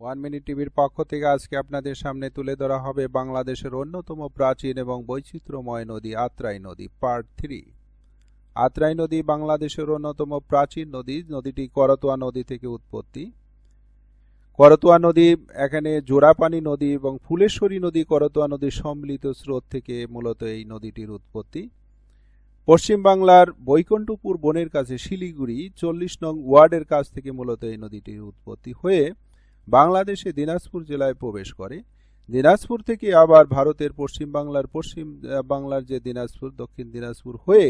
One minute টিভির পক্ষ থেকে আজকে আপনাদের সামনে তুলে ধরা হবে বাংলাদেশের অন্যতম প্রাচীন এবং বৈচিত্র্যময় নদী, আত্রাই নদী পার্ট থ্রি আত্রাই নদী বাংলাদেশের অন্যতম প্রাচীন নদী। নদীটি করতোয়া নদী থেকে উৎপত্তি। করতোয়া নদী, এখানে জোড়াপানি নদী এবং ফুলেশ্বরী নদী করতোয়া নদীর সম্মিলিত স্রোত থেকে মূলত এই নদীটির উৎপত্তি। পশ্চিম বাংলার বৈকুণ্ঠপুর বনের কাছে শিলিগুড়ি, চল্লিশ নং ওয়ার্ডের কাছ থেকে মূলত এই নদীটির উৎপত্তি হয়ে বাংলাদেশে দিনাজপুর জেলায় প্রবেশ করে। দিনাজপুর থেকে আবার ভারতের পশ্চিম বাংলার পশ্চিম বাংলার যে দিনাজপুর দক্ষিণ দিনাজপুর হয়ে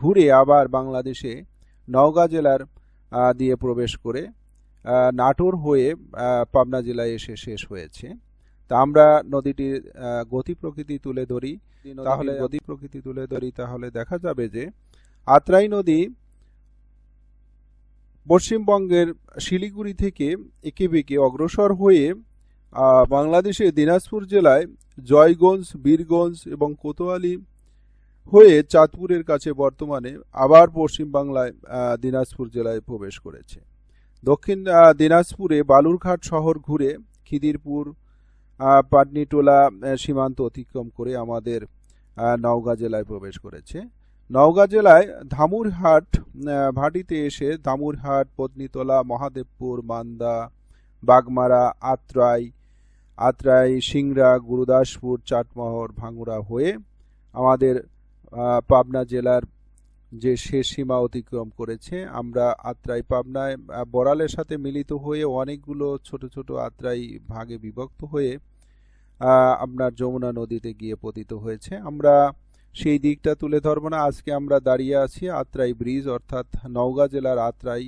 ঘুরে আবার বাংলাদেশে নওগাঁ জেলার দিয়ে প্রবেশ করে নাটোর হয়ে পাবনা জেলায় এসে শেষ হয়েছে। তা আমরা নদীটির গতি প্রকৃতি তুলে ধরি। তাহলে গতি প্রকৃতি তুলে ধরি তাহলে দেখা যাবে যে আত্রাই নদী পশ্চিমবঙ্গের শিলিগুড়ি থেকে একে বেঁকে অগ্রসর হয়ে বাংলাদেশের দিনাজপুর জেলায় জয়গঞ্জ, বীরগঞ্জ এবং কোতোয়ালি হয়ে চাঁদপুরের কাছে বর্তমানে আবার পশ্চিম বাংলায় দিনাজপুর জেলায় প্রবেশ করেছে। দক্ষিণ দিনাজপুরে বালুরঘাট শহর ঘুরে খিদিরপুর পাটনিটোলা সীমান্ত অতিক্রম করে আমাদের নওগাঁ জেলায় প্রবেশ করেছে। নওগাঁ জেলায় ধামুরহাট ভাটিতে এসে ধামুরহাট, পত্নীতলা, মহাদেবপুর, মান্দা, বাগমারা, আত্রাই আত্রাই, সিংড়া, গুরুদাসপুর, চাটমহর ভাঙ্গুড়া হয়ে আমাদের পাবনা জেলার যে শেষ সীমা অতিক্রম করেছে, আমরা আত্রাই পাবনায় বড়ালের সাথে মিলিত হয়ে অনেকগুলো ছোট ছোট আত্রাই ভাগে বিভক্ত হয়ে আপনার যমুনা নদীতে গিয়ে পতিত হয়েছে। আমরা সেই দিকটা তুলে ধরবো না। আজকে আমরা দাঁড়িয়ে আছি আত্রাই ব্রিজ, অর্থাৎ নওগাঁ জেলার আত্রাই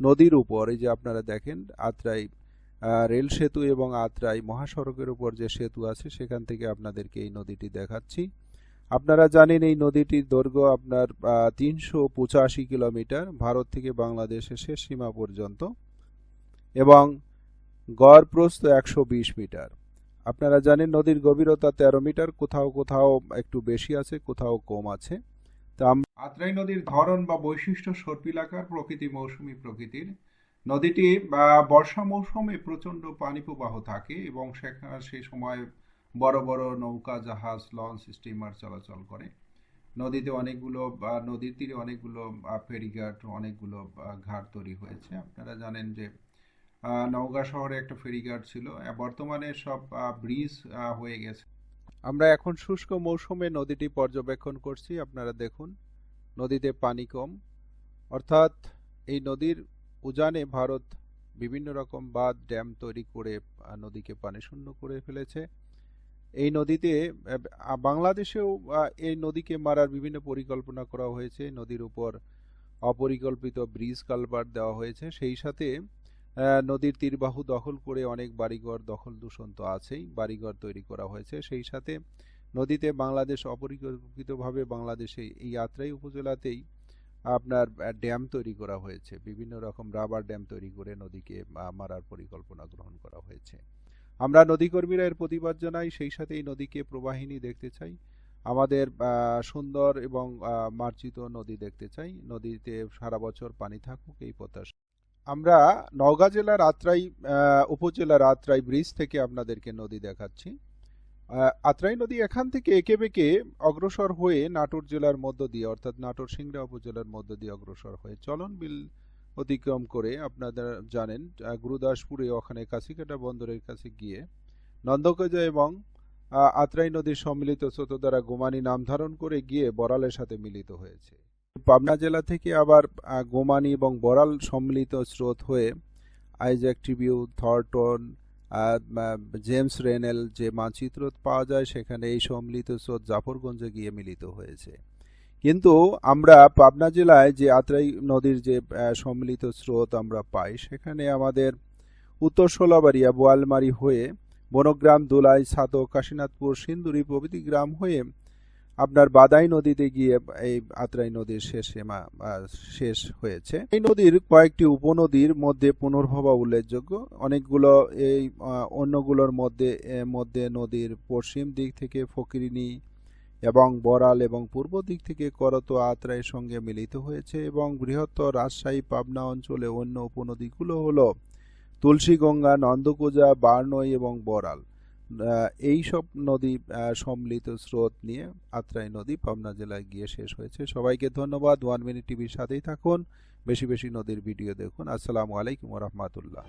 নদীর উপর। এই যে আপনারা দেখেন, আত্রাই রেল সেতু এবং আত্রাই মহাসড়কের উপর যে সেতু আছে, সেখান থেকে আপনাদেরকে এই নদীটি দেখাচ্ছি। আপনারা জানেন এই নদীটির দৈর্ঘ্য আপনার তিনশো পঁচাশি কিলোমিটার, ভারত থেকে বাংলাদেশের শেষ সীমা পর্যন্ত এবং গড় প্রস্থ একশো বিশ মিটার। আপনারা জানেন নদীর গভীরতা তেরো মিটার, কোথাও কোথাও একটু বেশি আছে, কোথাও কম আছে। তা আত্রাই নদীর ধরন বা বৈশিষ্ট্য সর্পিলাকার প্রকৃতি মৌসুমি প্রকৃতির। নদীটি বর্ষা মৌসুমে প্রচণ্ড পানি প্রবাহ থাকে এবং সেখানে সেই সময় বড় বড় নৌকা, জাহাজ, লঞ্চ, স্টিমার চলাচল করে। নদীতে অনেকগুলো নদীর তীরে অনেকগুলো ফেরিঘাট, অনেকগুলো ঘাট তৈরি হয়েছে। আপনারা জানেন যে নওগাঁ শহরে একটা ফেরিঘাট ছিল বর্তমানে সব ব্রিজ হয়ে গেছে। আমরা এখন শুষ্ক মৌসুমে নদীটি পর্যবেক্ষণ করছি, আপনারা দেখুন, নদীতে পানি কম। অর্থাৎ এই নদীর উজানে ভারত বিভিন্ন রকম বাঁধ, ড্যাম তৈরি করে নদীকে পানি শূন্য করে ফেলেছে। এই নদীতে বাংলাদেশেও এই নদীকে মারার বিভিন্ন পরিকল্পনা করা হয়েছে। নদীর উপর অপরিকল্পিত ব্রিজ কালভার্ট দেওয়া হয়েছে। সেই সাথে নদীর তীরবাহু দখল করে অনেক বাড়িঘর দখল দূষণ তো আছেই, বাড়িঘর তৈরি করা হয়েছে। সেই সাথে নদীতে বাংলাদেশ অপরিকল্পিতভাবে বাংলাদেশে এই আত্রাই উপজেলাতেই আপনার ড্যাম তৈরি করা হয়েছে। বিভিন্ন রকম রাবার ড্যাম তৈরি করে নদীকে মারার পরিকল্পনা গ্রহণ করা হয়েছে। আমরা নদী কর্মীরা এর প্রতিবাদ জানাই, সেই সাথে এই নদীকে প্রবাহিনী দেখতে চাই। আমাদের সুন্দর এবং মার্জিত নদী দেখতে চাই। নদীতে সারা বছর পানি থাকুক, এই প্রত্যাশা। আমরা নওগাঁ জেলার আত্রাই উপজেলার আত্রাই ব্রিজ থেকে আপনাদেরকে নদী দেখাচ্ছি। আত্রাই নদী এখান থেকে এঁকে বেঁকে অগ্রসর হয়ে নাটোর জেলার মধ্য দিয়ে, অর্থাৎ নাটোর সিংড়া উপজেলার মধ্য দিয়ে অগ্রসর হয়ে চলন বিল অতিক্রম করে আপনারা জানেন গুরুদাসপুরে ওখানে কাছিকাটা বন্দরের কাছে গিয়ে নন্দকজা এবং আত্রাই নদীর সম্মিলিত স্রোত দ্বারা গোমানি নাম ধারণ করে গিয়ে বড়ালের সাথে মিলিত হয়েছে। পাবনা জেলা থেকে আবার গোমানি এবং বড়াল সম্মিলিত স্রোত হয়ে আইজ্যাক ট্রিবিউ থর্টন জেমস রেনেল যে মানচিত্র পাওয়া যায় সেখানে এই সম্মিলিত স্রোত জাফরগঞ্জে গিয়ে মিলিত হয়েছে। কিন্তু আমরা পাবনা জেলায় যে আত্রাই নদীর যে সম্মিলিত স্রোত আমরা পাই, সেখানে আমাদের উত্তর সোলাবাড়িয়া বোয়ালমারি হয়ে, বনগ্রাম, দোলাই ছাতক কাশীনাথপুর, সিন্দুরি প্রভৃতি গ্রাম হয়ে আপনার বাদাই নদীতে গিয়ে এই আত্রাই নদীর শেষ সীমা শেষ হয়েছে। এই নদীর কয়েকটি উপনদীর মধ্যে পুনর্ভবা উল্লেখযোগ্য। অনেকগুলো এই অন্যগুলোর মধ্যে মধ্যে নদীর পশ্চিম দিক থেকে ফকিরিনী এবং বরাল এবং পূর্ব দিক থেকে করতো আত্রাইয়ের সঙ্গে মিলিত হয়েছে এবং বৃহত্তর রাজশাহী, পাবনা অঞ্চলে অন্য উপনদীগুলো হলো তুলসীগঙ্গা নন্দকুজা, বারনই এবং বরাল এই সব নদী সম্মিলিত স্রোত নিয়ে আত্রাই নদী পাবনা জেলায় গিয়ে শেষ হয়েছে। সবাইকে ধন্যবাদ। ওয়ান মিনিট টিভির সাথেই থাকুন। বেশি বেশি নদীর ভিডিও দেখুন। আসসালামু আলাইকুম রহমতুল্লাহ।